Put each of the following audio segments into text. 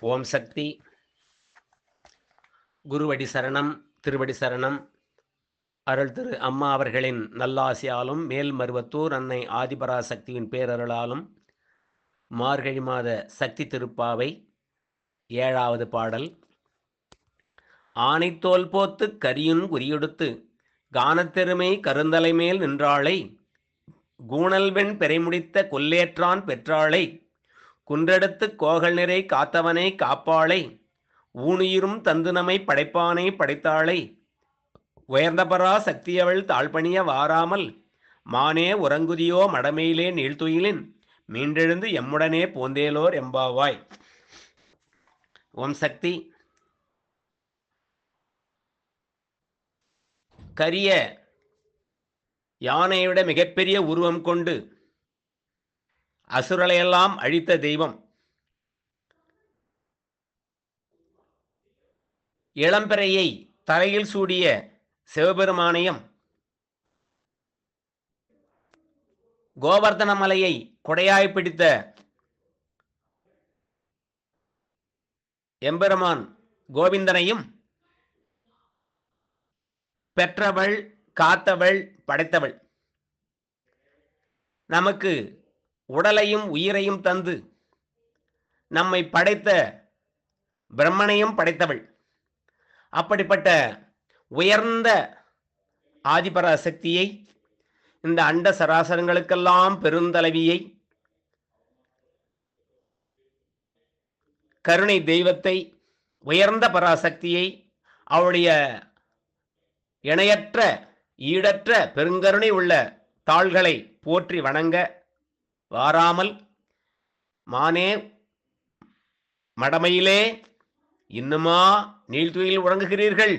ஓம் சக்தி. குருவடி சரணம் திருவடி சரணம். அருள் திரு அம்மா அவர்களின் நல்லாசியாலும் மேல்மருவத்தூர் அன்னை ஆதிபராசக்தியின் பேரருளாலும் மார்கழி மாத சக்தி திருப்பாவை ஏழாவது பாடல். ஆனைத்தோல் போத்து கரியுன் குறியொடுத்து கானத்தெருமை கருந்தலை மேல் நின்றாளை கூணல்வெண் பெறைமுடித்த கொல்லேற்றான் பெற்றாளை குன்றெடுத்து கோகல் நிறை காத்தவனை காப்பாளை ஊனுயிரும் தந்துனமை படைப்பானை படைத்தாளை உயர்ந்தபரா சக்தியவள் தாழ்பணிய வாராமல் மானே உறங்குதியோ மடமையிலே நீழ்த்துயிலின் மீண்டெழுந்து எம்முடனே போந்தேலோர் எம்பாவாய். ஓம் சக்தி. கரிய யானையை விட மிகப்பெரிய உருவம் கொண்டு அசுரலையெல்லாம் அழித்த தெய்வம். இளம்பிறையை தலையில் சூடிய சிவபெருமானையும் கோவர்தன மலையை கொடையாய் பிடித்த எம்பெருமான் கோவிந்தனையும் பெற்றவள் காத்தவள் படைத்தவள். நமக்கு உடலையும் உயிரையும் தந்து நம்மை படைத்த பிரம்மனையும் படைத்தவள். அப்படிப்பட்ட உயர்ந்த ஆதிபராசக்தியை இந்த அண்ட சராசரங்களுக்கெல்லாம் பெருந்தலைவியை கருணை தெய்வத்தை உயர்ந்த பராசக்தியை அவளுடைய இணையற்ற ஈடற்ற பெருங்கருணை உள்ள தாள்களை போற்றி வணங்க வாராமல் மானே மடமையிலே இன்னுமா நீழ்த்துயில் உறங்குகிறீர்கள்?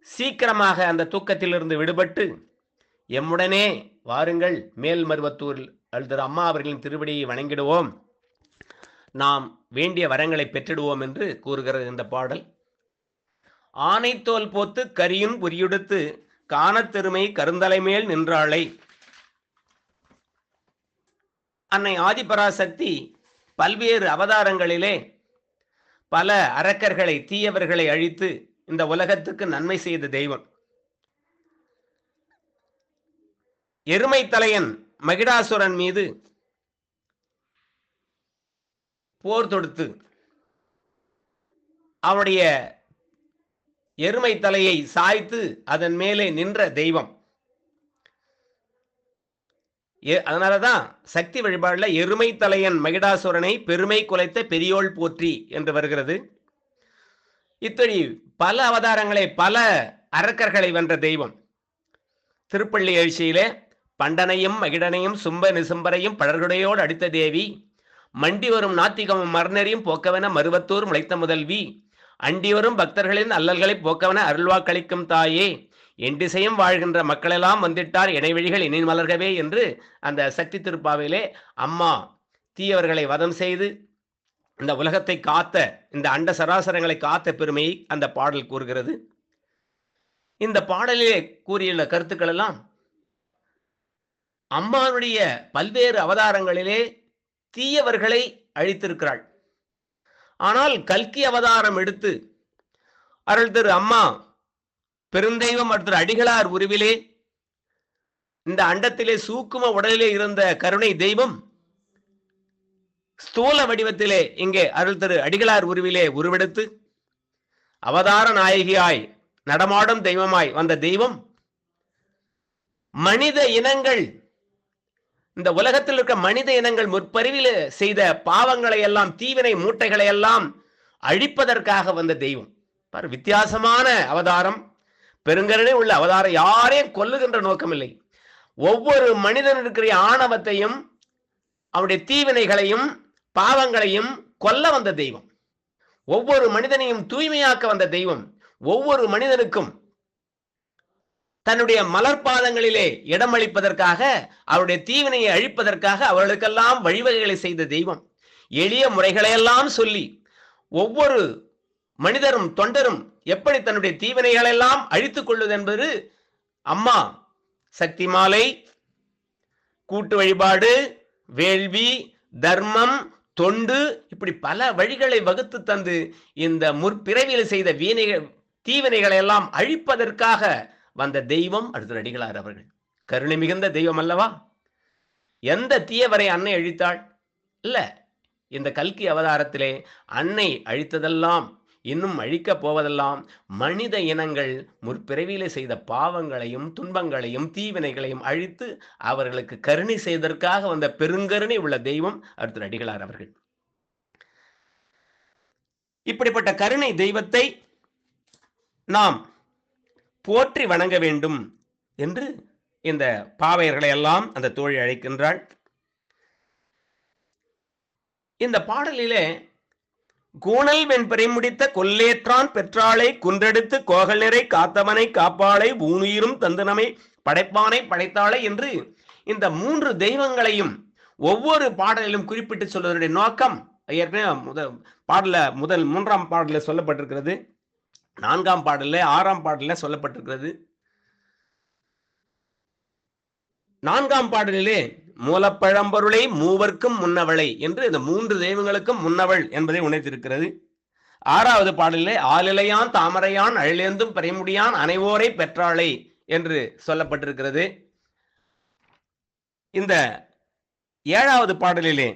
சீக்கிரமாக அந்த தூக்கத்திலிருந்து விடுபட்டு எம்முடனே வாருங்கள் மேல் மருவத்தூரில் அழுதர் அம்மா அவர்களின் திருவடியை வணங்கிடுவோம். நாம் வேண்டிய வரங்களை பெற்றிடுவோம் என்று கூறுகிறது இந்த பாடல். ஆனைத்தோல் போத்து கரியும் புரியுடுத்து காணத்தெருமை கருந்தலை மேல் நின்றாளை அன்னை ஆதிபராசக்தி பல்வேறு அவதாரங்களிலே பல அரக்கர்களை தீயவர்களை அழித்து இந்த உலகத்துக்கு நன்மை செய்த தெய்வம். எருமை தலையன் மகிடாசுரன் மீது போர் தொடுத்து அவனுடைய எருமை தலையை சாய்த்து அதன் மேலே நின்ற தெய்வம். அதனாலதான் சக்தி வழிபாடுல எருமை தலையன் மகிடாசுரனை பெருமை குலைத்த பெரியோள் போற்றி என்று வருகிறது. இத்தடி பல அவதாரங்களை பல அரக்கர்களை வென்ற தெய்வம். திருப்பள்ளி எழுச்சியிலே பண்டனையும் மகிடனையும் சும்ப நிசும்பரையும் படர்குடையோடு அடித்த தேவி மண்டி வரும் நாத்திகமும் மர்ணரையும் போக்கவென மருவத்தூர் முளைத்த முதல்வி அண்டி வரும் பக்தர்களின் அல்லல்களை போக்கவன அருள்வாக்களிக்கும் தாயே என் திசையும் வாழ்கின்ற மக்களெல்லாம் வந்திட்டார் இணைவழிகள் இனி மலர்கவே என்று அந்த சக்தி திருப்பாவிலே அம்மா தீயவர்களை வதம் செய்து இந்த உலகத்தை காத்த இந்த அண்ட சராசரங்களை காத்த பெருமையை அந்த பாடல் கூறுகிறது. இந்த பாடலிலே கூறியுள்ள கருத்துக்கள் எல்லாம் அம்மாவுடைய பல்வேறு அவதாரங்களிலே தீயவர்களை அழித்திருக்கிறாள். ஆனால் கல்கி அவதாரம் எடுத்து அருள் திரு அம்மா பெருந்தெய்வம் அடுத்த அடிகளார் உருவிலே. இந்த அண்டத்திலே சூக்கும உடலிலே இருந்த கருணை தெய்வம் ஸ்தூல வடிவத்திலே இங்கே அருள் திரு அடிகளார் உருவிலே உருவெடுத்து அவதார நாயகியாய் நடமாடும் தெய்வமாய் வந்த தெய்வம் மனித இனங்கள் இந்த உலகத்தில் இருக்க மனித இனங்கள் முற்பறிவில் செய்த பாவங்களை எல்லாம் தீவினை மூட்டைகளை எல்லாம் அழிப்பதற்காக வந்த தெய்வம். வித்தியாசமான அவதாரம். பெருங்கருணை உள்ள அவதாரம் யாரையும் கொல்லுகின்ற நோக்கம் இல்லை ஒவ்வொரு மனிதன் இருக்கிற ஆணவத்தையும் அவருடைய தீவினைகளையும் பாவங்களையும் கொல்ல வந்த தெய்வம். ஒவ்வொரு மனிதனையும் தூய்மையாக்க வந்த தெய்வம். ஒவ்வொரு மனிதனுக்கும் தன்னுடைய மலர்பாதங்களிலே இடமளிப்பதற்காக அவருடைய தீவினையை அழிப்பதற்காக அவர்களுக்கெல்லாம் வழிவகைகளை செய்த தெய்வம். எளிய முறைகளையெல்லாம் சொல்லி ஒவ்வொரு மனிதரும் தொண்டரும் எப்படி தன்னுடைய தீவினைகளெல்லாம் அழித்துக் கொள்வது என்பது அம்மா சக்தி மாலை கூட்டு வழிபாடு வேள்வி தர்மம் தொண்டு இப்படி பல வழிகளை வகுத்து தந்து இந்த முற்பிறவியில் செய்த வீணைகள் தீவினைகளை எல்லாம் அழிப்பதற்காக வந்த தெய்வம் அடுத்த அடிகளார் அவர்கள். கருணை மிகுந்த தெய்வம் அல்லவா? எந்த தீயவரை அன்னை அழித்தாள்? இல்ல இந்த கல்கி அவதாரத்திலே அன்னை அழித்ததெல்லாம் இன்னும் அழிக்கப் போவதெல்லாம் மனித இனங்கள் முற்பிறவியிலே செய்த பாவங்களையும் துன்பங்களையும் தீவினைகளையும் அழித்து அவர்களுக்கு கருணை செய்வதற்காக வந்த பெருங்கருணை உள்ள தெய்வம் அடுத்த அடிகளார் அவர்கள். இப்படிப்பட்ட கருணை தெய்வத்தை நாம் போற்றி வணங்க வேண்டும் என்று இந்த பாவையர்களை எல்லாம் அந்த தோழி அழைக்கின்றாள். இந்த பாடலிலே கூணல் வெண்பறை முடித்த கொல்லேற்றான் பெற்றாளை குன்றெடுத்து கோகல் நிறை காத்தவனை காப்பாளை ஊனுயிரும் தந்தனமை படைப்பானை படைத்தாளை என்று இந்த மூன்று தெய்வங்களையும் ஒவ்வொரு பாடலிலும் குறிப்பிட்டு சொல்வதனுடைய நோக்கம் ஏற்கனவே முதல் பாடல முதல் மூன்றாம் பாடலில் சொல்லப்பட்டிருக்கிறது. நான்காம் பாடல்ல ஆறாம் பாடல சொல்லப்பட்டிருக்கிறது. நான்காம் பாடலிலே மூலப்பழம்பொருளை மூவர்க்கும் முன்னவளை என்று இந்த மூன்று தெய்வங்களுக்கும் முன்னவள் என்பதை உணர்த்திருக்கிறது. ஆறாவது பாடலிலே ஆளிலையான் தாமரையான் அழிலேந்தும் பெறைமுடியான் அனைவோரை பெற்றாளை என்று சொல்லப்பட்டிருக்கிறது. இந்த ஏழாவது பாடலிலே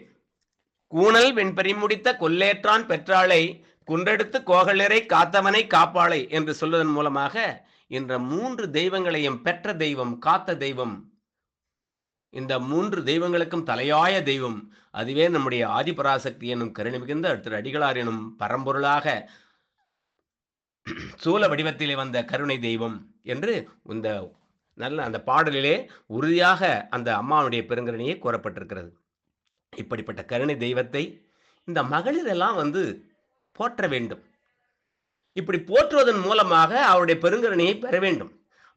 கூணல் வெண்பெறி முடித்த கொல்லேற்றான் பெற்றாளை குன்றெடுத்து கோகலிறை காத்தவனை காப்பாளை என்று சொல்வதன் மூலமாக இந்த மூன்று தெய்வங்களையும் பெற்ற தெய்வம் காத்த தெய்வம் இந்த மூன்று தெய்வங்களுக்கும் தலையாய தெய்வம். அதுவே நம்முடைய ஆதிபராசக்தி என்னும் கருணை மிகுந்த திரு அடிகளார் எனும் பரம்பொருளாக சூல வடிவத்திலே வந்த கருணை தெய்வம் என்று இந்த நல்ல அந்த பாடலிலே உறுதியாக அந்த அம்மாவுடைய பெருங்கருணையே கூறப்பட்டிருக்கிறது. இப்படிப்பட்ட கருணை தெய்வத்தை இந்த மகளிரெல்லாம் வந்து போற்ற வேண்டும். இப்படி போற்றுவதன் மூலமாக அவருடைய பெருங்கருணையை பெற வேண்டும்.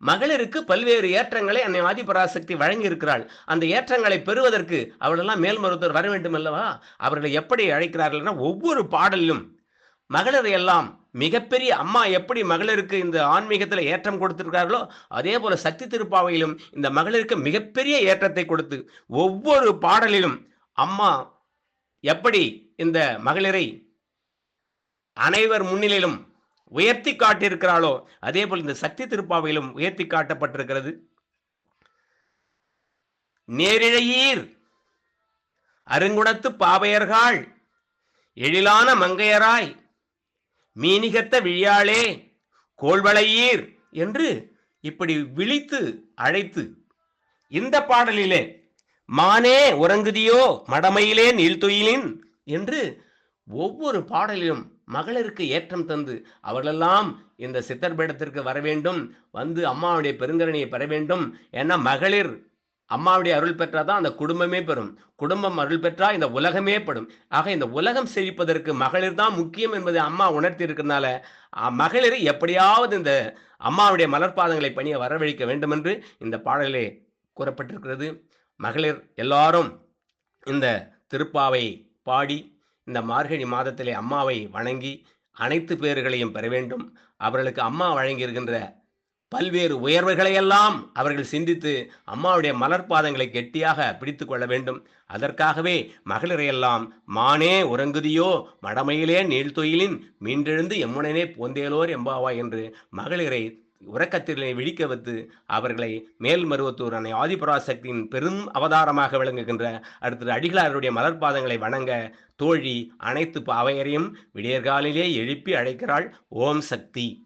மகளிருக்கு பல்வேறு ஏற்றங்களை அன்னை ஆதிபராசக்தி வழங்கி இருக்கிறாள் அந்த ஏற்றங்களை பெறுவதற்கு அவளெல்லாம் மேல்மருத்துவர் வர வேண்டும் அல்லவா அவர்களை எப்படி அழைக்கிறார்கள்னா ஒவ்வொரு பாடலிலும் மகளிரை எல்லாம் மிகப்பெரிய அம்மா எப்படி மகளிருக்கு இந்த ஆன்மீகத்தில் ஏற்றம் கொடுத்திருக்கார்களோ அதே போல சக்தி திருப்பாவையிலும் இந்த மகளிருக்கு மிகப்பெரிய ஏற்றத்தை கொடுத்து ஒவ்வொரு பாடலிலும் அம்மா எப்படி இந்த மகளிரை அனைவர் முன்னிலையிலும் உயர்த்தி காட்டியிருக்கிறாளோ? அதே போல் இந்த சக்தி திருப்பாவையிலும் உயர்த்தி காட்டப்பட்டிருக்கிறது. நேரிழையீர். அருங்குணத்து பாவையர்கள். எழிலான மங்கையராய். மீனிகத்த விழியாளே கோள்வளையீர் என்று இப்படி விழித்து அழைத்து இந்த பாடலிலே மானே உறங்குதியோ மடமையிலே நீள்துயிலின் என்று ஒவ்வொரு பாடலிலும் மகளிருக்கு ஏற்றம் தந்து அவர்களெல்லாம் இந்த சித்தர் பீடத்திற்கு வர வேண்டும் வந்து அம்மாவுடைய பெருங்கரணியை பெற வேண்டும். ஏன்னா மகளிர் அம்மாவுடைய அருள் பெற்றாதான் அந்த குடும்பமே பெறும். குடும்பம் அருள் பெற்றா இந்த உலகமே படும். ஆக இந்த உலகம் செழிப்பதற்கு மகளிர் தான் முக்கியம் என்பதை அம்மா உணர்த்தி இருக்கிறதுனால மகளிர் எப்படியாவது இந்த அம்மாவுடைய மலர்பாதங்களை பணியை வரவழைக்க வேண்டும் என்று இந்த பாடலே கூறப்பட்டிருக்கிறது. மகளிர் எல்லாரும் இந்த திருப்பாவை பாடி இந்த மார்கழி மாதத்திலே அம்மாவை வணங்கி அனைத்து பேர்களையும் பெற வேண்டும். அவர்களுக்கு அம்மா வழங்கியிருக்கின்ற பல்வேறு உயர்வுகளையெல்லாம் அவர்கள் சிந்தித்து அம்மாவுடைய மலர்பாதங்களை கெட்டியாக பிடித்து கொள்ள வேண்டும். அதற்காகவே மகளிரையெல்லாம் மானே உறங்குதியோ மடமையிலே நீள்தொயிலின் மீண்டெழுந்து எம்முடனே போந்தேலோர் எம்பாவா என்று மகளிரை உறக்கத்திலே விழிக்க வைத்து அவர்களை மேல் மருவத்தூர் அன்னை ஆதிபராசக்தியின் பெரும் அவதாரமாக விளங்குகின்ற அடுத்த அடிகளாருடைய மலர்பாதங்களை வணங்க தோழி அனைத்து பாவையரையும் விடியற்காலிலே எழுப்பி அழைக்கிறாள் ஓம் சக்தி.